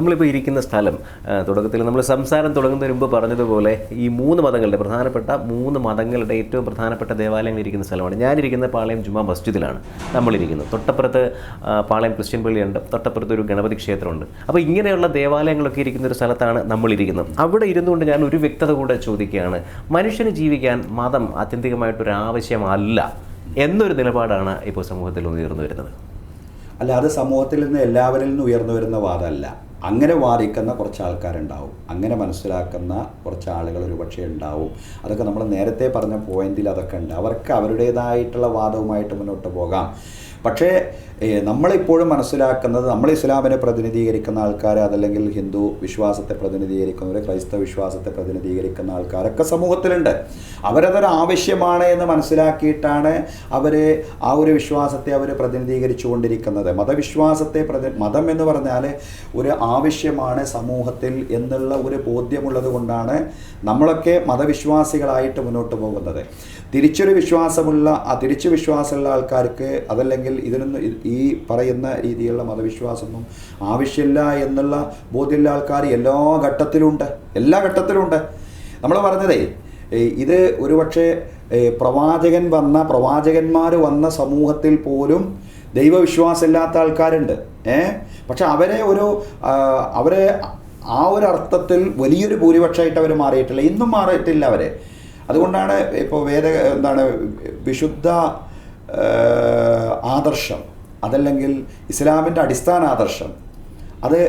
നമ്മളിപ്പോൾ ഇരിക്കുന്ന സ്ഥലം തുടക്കത്തിൽ നമ്മൾ സംസാരം തുടങ്ങുന്നതിന് മുമ്പ് പറഞ്ഞതുപോലെ ഈ മൂന്ന് മതങ്ങളുടെ പ്രധാനപ്പെട്ട മൂന്ന് മതങ്ങളുടെ ഏറ്റവും പ്രധാനപ്പെട്ട ദേവാലയങ്ങൾ ഇരിക്കുന്ന സ്ഥലമാണ്. ഞാനിരിക്കുന്ന പാളയം ജുമാ മസ്ജിദിലാണ് നമ്മളിരിക്കുന്നത്. തൊട്ടപ്പുറത്ത് പാളയം ക്രിസ്ത്യൻ പള്ളിയുണ്ട്. തൊട്ടപ്പുറത്ത് ഒരു ഗണപതി ക്ഷേത്രമുണ്ട്. അപ്പോൾ ഇങ്ങനെയുള്ള ദേവാലയങ്ങളൊക്കെ ഇരിക്കുന്ന ഒരു സ്ഥലത്താണ് നമ്മളിരിക്കുന്നത്. അവിടെ ഇരുന്നുകൊണ്ട് ഞാൻ ഒരു വ്യക്തത കൂടെ ചോദിക്കുകയാണ്. മനുഷ്യന് ജീവിക്കാൻ മതം ആത്യന്തികമായിട്ടൊരു ആവശ്യമല്ല എന്നൊരു നിലപാടാണ് ഇപ്പോൾ സമൂഹത്തിൽ ഉയർന്നു വരുന്നത്. അല്ലാതെ സമൂഹത്തിൽ നിന്ന് എല്ലാവരിൽ നിന്ന് ഉയർന്നു വരുന്ന വാദമല്ല. അങ്ങനെ വാദിക്കുന്ന കുറച്ച് ആൾക്കാരുണ്ടാവും അങ്ങനെ മനസ്സിലാക്കുന്ന കുറച്ച് ആളുകൾ ഒരുപക്ഷെ ഉണ്ടാവും. അതൊക്കെ നമ്മൾ നേരത്തെ പറഞ്ഞ പോയിന്റിൽ അതൊക്കെ ഉണ്ട്. അവർക്ക് അവരുടേതായിട്ടുള്ള വാദവുമായിട്ട് മുന്നോട്ട് പോകാം. പക്ഷേ നമ്മളിപ്പോഴും മനസ്സിലാക്കുന്നത് നമ്മൾ ഇസ്ലാമിനെ പ്രതിനിധീകരിക്കുന്ന ആൾക്കാർ അതല്ലെങ്കിൽ ഹിന്ദു വിശ്വാസത്തെ പ്രതിനിധീകരിക്കുന്നവർ ക്രൈസ്തവ വിശ്വാസത്തെ പ്രതിനിധീകരിക്കുന്ന ആൾക്കാരൊക്കെ സമൂഹത്തിലുണ്ട്. അവരതൊരു ആവശ്യമാണ് എന്ന് മനസ്സിലാക്കിയിട്ടാണ് അവർ ആ ഒരു വിശ്വാസത്തെ അവർ പ്രതിനിധീകരിച്ചു കൊണ്ടിരിക്കുന്നത് മതവിശ്വാസത്തെ പ്രതി മതം എന്ന് പറഞ്ഞാൽ ഒരു ആവശ്യമാണ് സമൂഹത്തിൽ എന്നുള്ള ഒരു ബോധ്യമുള്ളത് കൊണ്ടാണ് നമ്മളൊക്കെ മതവിശ്വാസികളായിട്ട് മുന്നോട്ട് പോകുന്നത്. തിരിച്ചൊരു വിശ്വാസമുള്ള ആ തിരിച്ചു വിശ്വാസമുള്ള ആൾക്കാർക്ക് അതല്ലെങ്കിൽ ഇതിനൊന്നും ഈ പറയുന്ന രീതിയിലുള്ള മതവിശ്വാസമൊന്നും ആവശ്യമില്ല എന്നുള്ള ബോധ്യമുള്ള ആൾക്കാർ എല്ലാ ഘട്ടത്തിലുമുണ്ട് എല്ലാ ഘട്ടത്തിലുമുണ്ട് നമ്മൾ പറഞ്ഞതേ ഇത് ഒരുപക്ഷെ പ്രവാചകൻ വന്ന പ്രവാചകന്മാർ വന്ന സമൂഹത്തിൽ പോലും ദൈവവിശ്വാസമില്ലാത്ത ആൾക്കാരുണ്ട്. ഏ പക്ഷെ അവരെ ഒരു അവരെ ആ ഒരു അർത്ഥത്തിൽ വലിയൊരു ഭൂരിപക്ഷമായിട്ട് അവർ മാറിയിട്ടില്ല. ഇന്നും മാറിയിട്ടില്ല അവരെ. അതുകൊണ്ടാണ് ഇപ്പോൾ വേദ എന്താണ് വിശുദ്ധ ആദർശം. അതല്ലെങ്കിൽ ഇസ്ലാമിന്റെ അടിസ്ഥാന ആദർശം. അത്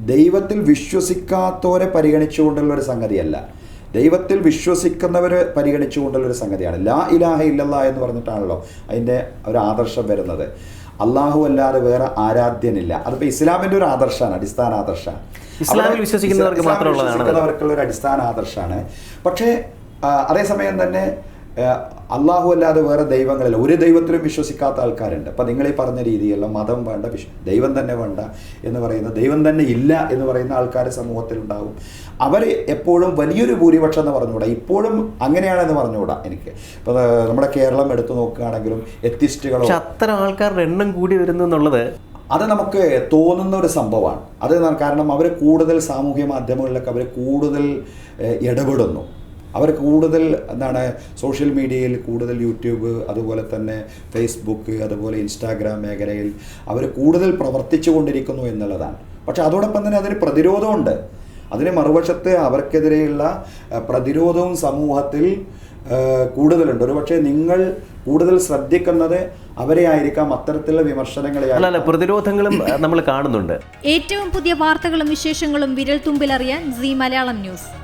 ദൈവത്തിൽ വിശ്വസിക്കാത്തവരെ പരിഗണിച്ചുകൊണ്ടുള്ള ഒരു സംഗതിയല്ല. ദൈവത്തിൽ വിശ്വസിക്കുന്നവരെ പരിഗണിച്ചുകൊണ്ടുള്ള ഒരു സംഗതിയാണ്. ലാ ഇലാഹ ഇല്ലല്ലാ എന്ന് പറഞ്ഞിട്ടാണല്ലോ അതിന്റെ ഒരു ആദർശം വരുന്നത്. അള്ളാഹു അല്ലാതെ വേറെ ആരാധ്യനില്ല. അതിപ്പോൾ ഇസ്ലാമിന്റെ ഒരു ആദർശമാണ് അടിസ്ഥാന ആദർശമാണ്. ഇസ്ലാമിൽ വിശ്വസിക്കുന്നവർക്ക് മാത്രമുള്ളവർക്കുള്ള ഒരു അടിസ്ഥാന ആദർശമാണ്. പക്ഷേ അതേസമയം തന്നെ അള്ളാഹു അല്ലാതെ വേറെ ദൈവങ്ങളില്ല. ഒരു ദൈവത്തിലും വിശ്വസിക്കാത്ത ആൾക്കാരുണ്ട്. അപ്പം നിങ്ങൾ ഈ പറഞ്ഞ രീതിയല്ല മതം വേണ്ട വിശ്വ ദൈവം തന്നെ വേണ്ട എന്ന് പറയുന്ന ദൈവം തന്നെ ഇല്ല എന്ന് പറയുന്ന ആൾക്കാർ സമൂഹത്തിലുണ്ടാവും. അവർ എപ്പോഴും വലിയൊരു ഭൂരിപക്ഷം എന്ന് പറഞ്ഞുകൂടാ? ഇപ്പോഴും അങ്ങനെയാണെന്ന് പറഞ്ഞുകൂടാ എനിക്ക്. ഇപ്പോൾ നമ്മുടെ കേരളം എടുത്തു നോക്കുകയാണെങ്കിലും എത്തിസ്റ്റുകളോ അത്ര അത്തരം ആൾക്കാരുടെ എണ്ണം കൂടി വരുന്നു എന്നുള്ളത് അത് നമുക്ക് തോന്നുന്ന ഒരു സംഭവമാണ്. അത് കാരണം അവർ കൂടുതൽ സാമൂഹ്യ മാധ്യമങ്ങളിലൊക്കെ അവർ കൂടുതൽ ഇടപെടുന്നു. അവർ കൂടുതൽ എന്താണ് സോഷ്യൽ മീഡിയയിൽ കൂടുതൽ യൂട്യൂബ് അതുപോലെ തന്നെ ഫേസ്ബുക്ക് അതുപോലെ ഇൻസ്റ്റാഗ്രാം മേഖലയിൽ അവർ കൂടുതൽ പ്രവർത്തിച്ചു കൊണ്ടിരിക്കുന്നു എന്നുള്ളതാണ്. പക്ഷെ അതോടൊപ്പം തന്നെ അതിന് പ്രതിരോധമുണ്ട്. അതിന് മറുവശത്ത് അവർക്കെതിരെയുള്ള പ്രതിരോധവും സമൂഹത്തിൽ കൂടുതലുണ്ട്. ഒരു പക്ഷേ നിങ്ങൾ കൂടുതൽ ശ്രദ്ധിക്കുന്നത് അവരെ ആയിരിക്കാം അത്തരത്തിലുള്ള വിമർശനങ്ങളെ അല്ല പ്രതിരോധങ്ങളും നമ്മൾ കാണുന്നുണ്ട്. ഏറ്റവും പുതിയ വാർത്തകളും വിശേഷങ്ങളും വിരൽ തുമ്പിലറിയാൻ സി മലയാളം ന്യൂസ്.